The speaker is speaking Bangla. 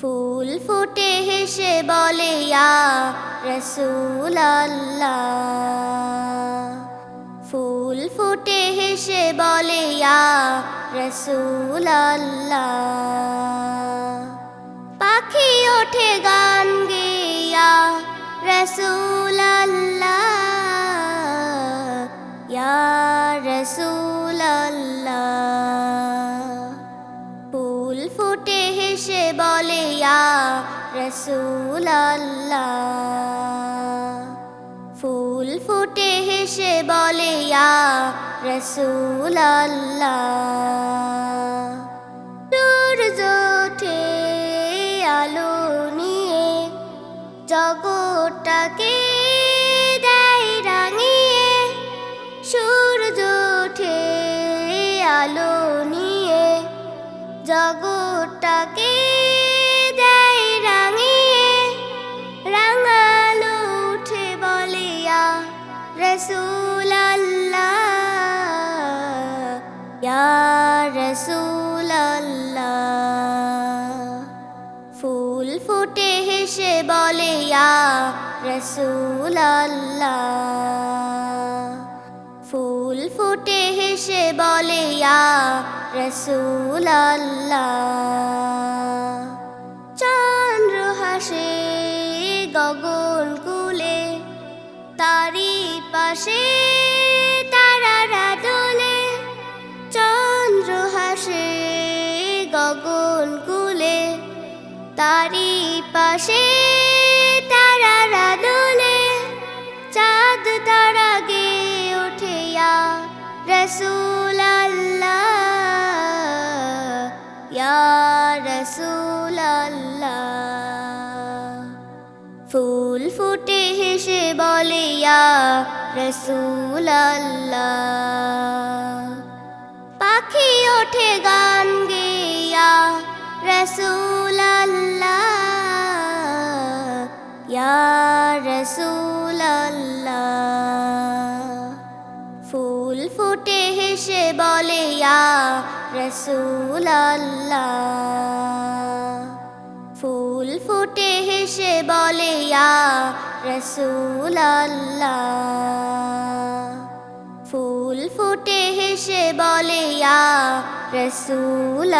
ফুল ফুটে হেসে বলে, ইয়া রসুল আল্লাহ ফুল ফুটে হেসে বলে, ইয়া রসুল আল্লাহ পাখি ওঠে গান গেয়া রসুল আল্লাহ ইয়া রসুল ইয়া রসুল ফুল ফুটে হেসে বলে, ইয়া রসুল আল্লাহ সূর্য ওঠে আলো নিয়ে জগৎটাকে দেয় রাঙিয়ে। সূর্য ওঠে আলো নিয়ে জগৎটাকে রসুল আল্লাহ ফুল ফুটে হেসে বলে, ইয়া রসুল ফুল ফুটে হেসে বলে, ইয়া রসুল আল্লাহ চন্দ্র হাসে গগন কুলে তারি পাশে তারি পাশে তারারা দোলে চাঁদ তারা গে ওঠে ইয়া রসুল রসুল ফুল ফুটে হেসে বলে, ইয়া রসুল পাখি ওঠে গান ফুল ফুটে হেসে বলে, ইয়া রসুল ফুল ফুটে হেসে বলে, ইয়া রসুল ফুল ফুটে হেসে বলে, ইয়া রসুল